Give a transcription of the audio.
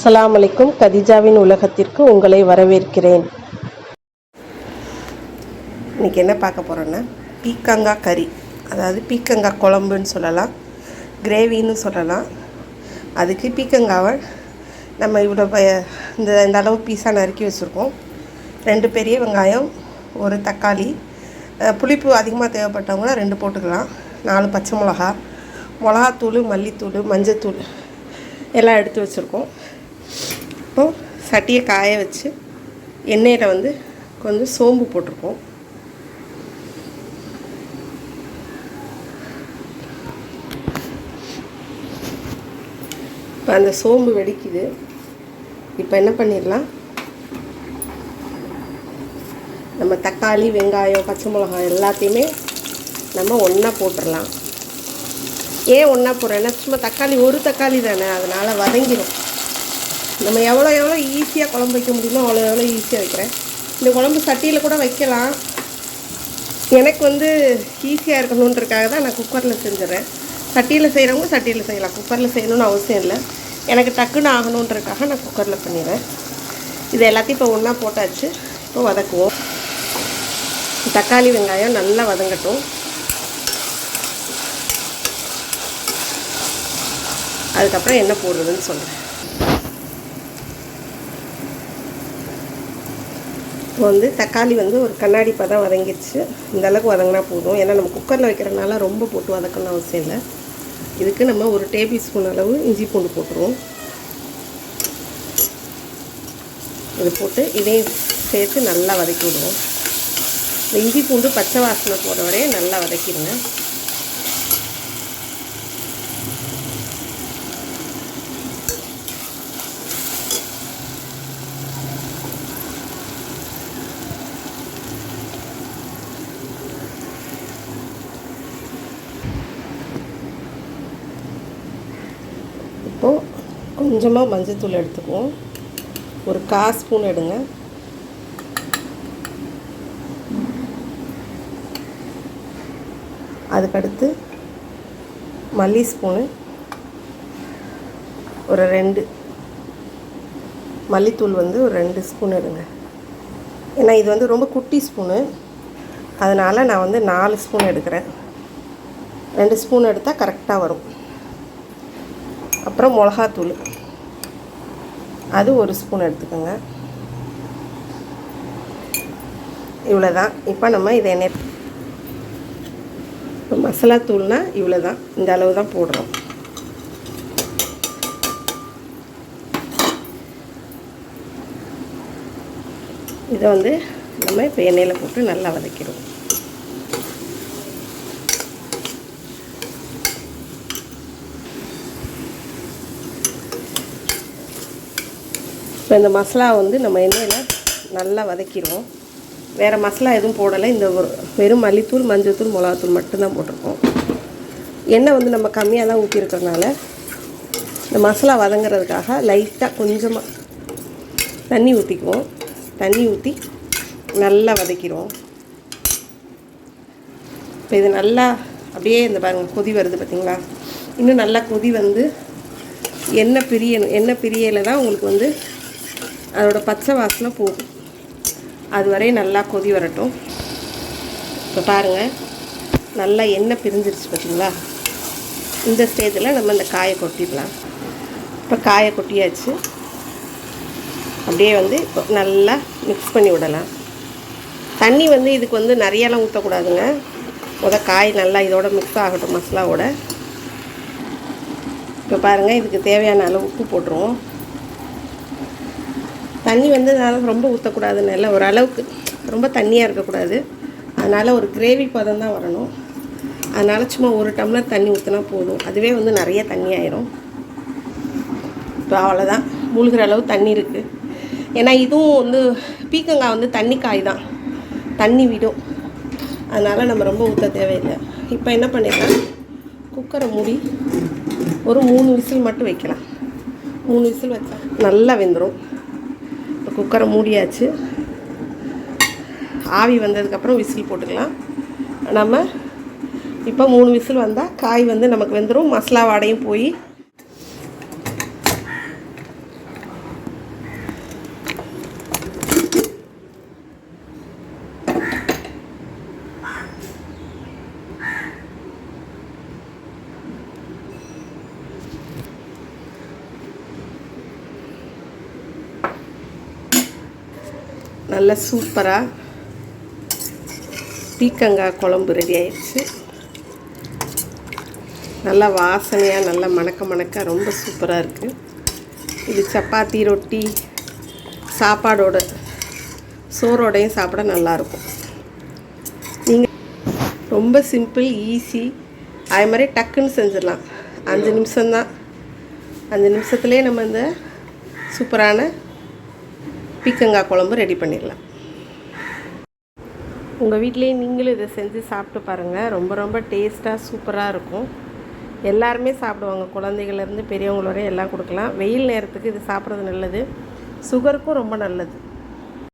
அஸ்லாம் அலைக்கும். கதிஜாவின் உலகத்திற்கு உங்களை வரவேற்கிறேன். இன்றைக்கி என்ன பார்க்க போகிறோன்னா பீக்கங்காய் கறி. அதாவது பீக்கங்காய் குழம்புன்னு சொல்லலாம் கிரேவின்னு சொல்லலாம். அதுக்கு பீக்கங்காவை நம்ம இவ்வளோ இந்த இந்த அளவு பீஸாக நறுக்கி வச்சுருக்கோம். ரெண்டு பெரிய வெங்காயம் ஒரு தக்காளி புளிப்பு அதிகமாக தேவைப்பட்டவங்கன்னா ரெண்டு போட்டுக்கலாம். நாலு பச்சை மிளகா மிளகாத்தூள் மல்லித்தூள் மஞ்சத்தூள் எல்லாம் எடுத்து வச்சுருக்கோம். இப்போது சட்டியை காய வச்சு எண்ணெயில் வந்து கொஞ்சம் சோம்பு போட்டிருக்கோம் இப்போ அந்த சோம்பு வெடிக்குது. இப்போ என்ன பண்ணிடலாம்? நம்ம தக்காளி வெங்காயம் பச்சை மிளகாய் எல்லாத்தையுமே நம்ம ஒன்றா போட்டுடலாம். ஏன் ஒன்றா போடுறேன்னா சும்மா தக்காளி ஒரு தக்காளி தானே அதனால் வதங்கிடும் நம்ம எவ்வளோ எவ்வளோ ஈஸியாக குழம்பு வைக்க முடியுமோ அவ்வளோ எவ்வளோ ஈஸியாக வைக்கிறேன். இந்த குழம்பு சட்டியில் கூட வைக்கலாம். எனக்கு வந்து ஈஸியாக இருக்கணுன்றதுக்காக தான் நான் குக்கரில் செஞ்சிடறேன். சட்டியில் செய்கிறவங்க சட்டியில் செய்யலாம். குக்கரில் செய்யணும்னு அவசியம் இல்லை. எனக்கு டக்குன்னு ஆகணுன்றதுக்காக நான் குக்கரில் பண்ணிடுறேன். இது எல்லாத்தையும் இப்போ ஒன்றா போட்டாச்சு. இப்போ வதக்குவோம். தக்காளி வெங்காயம் நல்லா வதங்கட்டும். அதுக்கப்புறம் என்ன போடுறதுன்னு சொல்கிறேன் இப்போ வந்து தக்காளி வந்து ஒரு கண்ணாடி பதம் வதங்கிடுச்சு. இந்த அளவுக்கு வதங்கினா போதும். ஏன்னா நம்ம குக்கரில் வைக்கிறனால ரொம்ப போட்டு வதக்கணும் அவசியம் இல்லை. இதுக்கு நம்ம ஒரு டேபிள் ஸ்பூன் அளவு இஞ்சி பூண்டு போட்டுருவோம். இது போட்டு இதையும் சேர்த்து நல்லா வதக்கி விடுவோம். இந்த இஞ்சி பூண்டு பச்சை வாசனை போகிற வரையே நல்லா வதக்கிடுங்க இப்போது கொஞ்சமாக மஞ்சத்தூள் எடுத்துக்குவோம். ஒரு கா ஸ்பூன் எடுங்க. அதுக்கடுத்து மல்லி ஸ்பூனு. ஒரு ரெண்டு. மல்லித்தூள் வந்து ஒரு ரெண்டு ஸ்பூன் எடுங்க. ஏன்னா இது வந்து ரொம்ப குட்டி ஸ்பூனு. அதனால் நான் வந்து நாலு ஸ்பூன் எடுக்கிறேன். ரெண்டு ஸ்பூன் எடுத்தால் கரெக்டாக வரும். அப்புறம் மிளகாத்தூள். அது ஒரு ஸ்பூன் எடுத்துக்கோங்க. இவ்வளோ தான் இப்போ நம்ம இதை எண்ணெய் இப்போ மசாலா தூள்னால் இவ்வளோ தான் இந்த அளவு தான் போடுறோம். இதை வந்து நம்ம இப்போ எண்ணெயில் போட்டு நல்லா வதக்கிடுவோம். இப்போ இந்த மசாலா வந்து நம்ம எண்ணெயில் நல்லா வதக்கிடுவோம். வேறு மசாலா எதுவும் போடலை. இந்த ஒரு- வெறும் மல்லித்தூள் மஞ்சத்தூள் மிளகாத்தூள் மட்டும்தான் போட்டிருக்கோம். எண்ணெய் வந்து நம்ம கம்மியாக தான் ஊற்றிருக்கறனால இந்த மசாலா வதங்குறதுக்காக லைட்டாக கொஞ்சமாக தண்ணி ஊற்றிக்குவோம் தண்ணி ஊற்றி நல்லா வதக்கிடுவோம். இப்போ இது நல்லா அப்படியே இந்த பாருங்கள் கொதி வருது பார்த்தீங்களா? இன்னும் நல்லா கொதி வந்து எண்ணெய் பிரியணும் எண்ணெய் பிரியலை தான் உங்களுக்கு வந்து அதோட பச்சை வாசனை போகும். அது வரையும் நல்லா கொதி வரட்டும். இப்போ பாருங்கள் நல்லா எண்ணெய் பிரிஞ்சிருச்சு பார்த்தீங்களா இந்த ஸ்டேஜில் நம்ம இந்த காயை கொட்டிடலாம். இப்போ காயை கொட்டியாச்சு. அப்படியே வந்து இப்போ நல்லா மிக்ஸ் பண்ணி விடலாம். தண்ணி வந்து இதுக்கு வந்து நிறையெல்லாம் ஊற்றக்கூடாதுங்க முத காய் நல்லா இதோட மிக்ஸ் ஆகட்டும் மசாலாவோட. இப்போ பாருங்கள் இதுக்கு தேவையான அளவு உப்பு போட்டுருவோம். தண்ணி வந்து அதனால் ரொம்ப ஊற்றக்கூடாதுன்னு இல்லை. ஓரளவுக்கு ரொம்ப தண்ணியாக இருக்கக்கூடாது. அதனால் ஒரு கிரேவி பதம் தான் வரணும். அதனால் சும்மா ஒரு டம்ளர் தண்ணி ஊற்றினா போதும். அதுவே வந்து நிறைய தண்ணி ஆயிரும். இப்போ அவ்வளோதான் மூழ்கிற அளவு தண்ணி இருக்குது ஏன்னா இதுவும் வந்து பீக்கங்காய் வந்து தண்ணி காய் தான். தண்ணி விடும். அதனால் நம்ம ரொம்ப ஊற்ற தேவையில்லை. இப்போ என்ன பண்ணிடலாம்? குக்கரை மூடி ஒரு மூணு விசில் மட்டும் வைக்கலாம். மூணு விசில் வச்சா நல்லா வெந்துடும் இப்போ குக்கரை மூடியாச்சு. ஆவி வந்ததுக்கப்புறம் விசில் போட்டுக்கலாம். நம்ம இப்போ மூணு விசில் வந்தால் காய் வந்து நமக்கு வெந்துடும் மசாலா வாடையும் போய். நல்ல சூப்பராக பீக்கங்காய் குழம்பு ரெடி ஆயிடுச்சு. நல்லா வாசனையாக நல்லா மணக்க மணக்க ரொம்ப சூப்பராக இருக்குது இது சப்பாத்தி ரொட்டி சாப்பாடோட சோறோடையும் சாப்பிட நல்லாயிருக்கும் நீங்கள் ரொம்ப சிம்பிள் ஈஸி அதே மாதிரி டக்குன்னு செஞ்சிடலாம். அஞ்சு நிமிஷம்தான். அஞ்சு நிமிஷத்துலேயே நம்ம இந்த சூப்பரான பீக்கங்காய் குழம்பு ரெடி பண்ணிடலாம். உங்கள் வீட்லேயே நீங்களும் இதை செஞ்சு சாப்பிட்டு பாருங்கள் ரொம்ப ரொம்ப டேஸ்ட்டாக சூப்பராக இருக்கும். எல்லாருமே சாப்பிடுவாங்க. குழந்தைகள்லேருந்து பெரியவங்க வரை எல்லாம் கொடுக்கலாம். வெயில் நேரத்துக்கு இது சாப்பிட்றது நல்லது. சுகருக்கும் ரொம்ப நல்லது.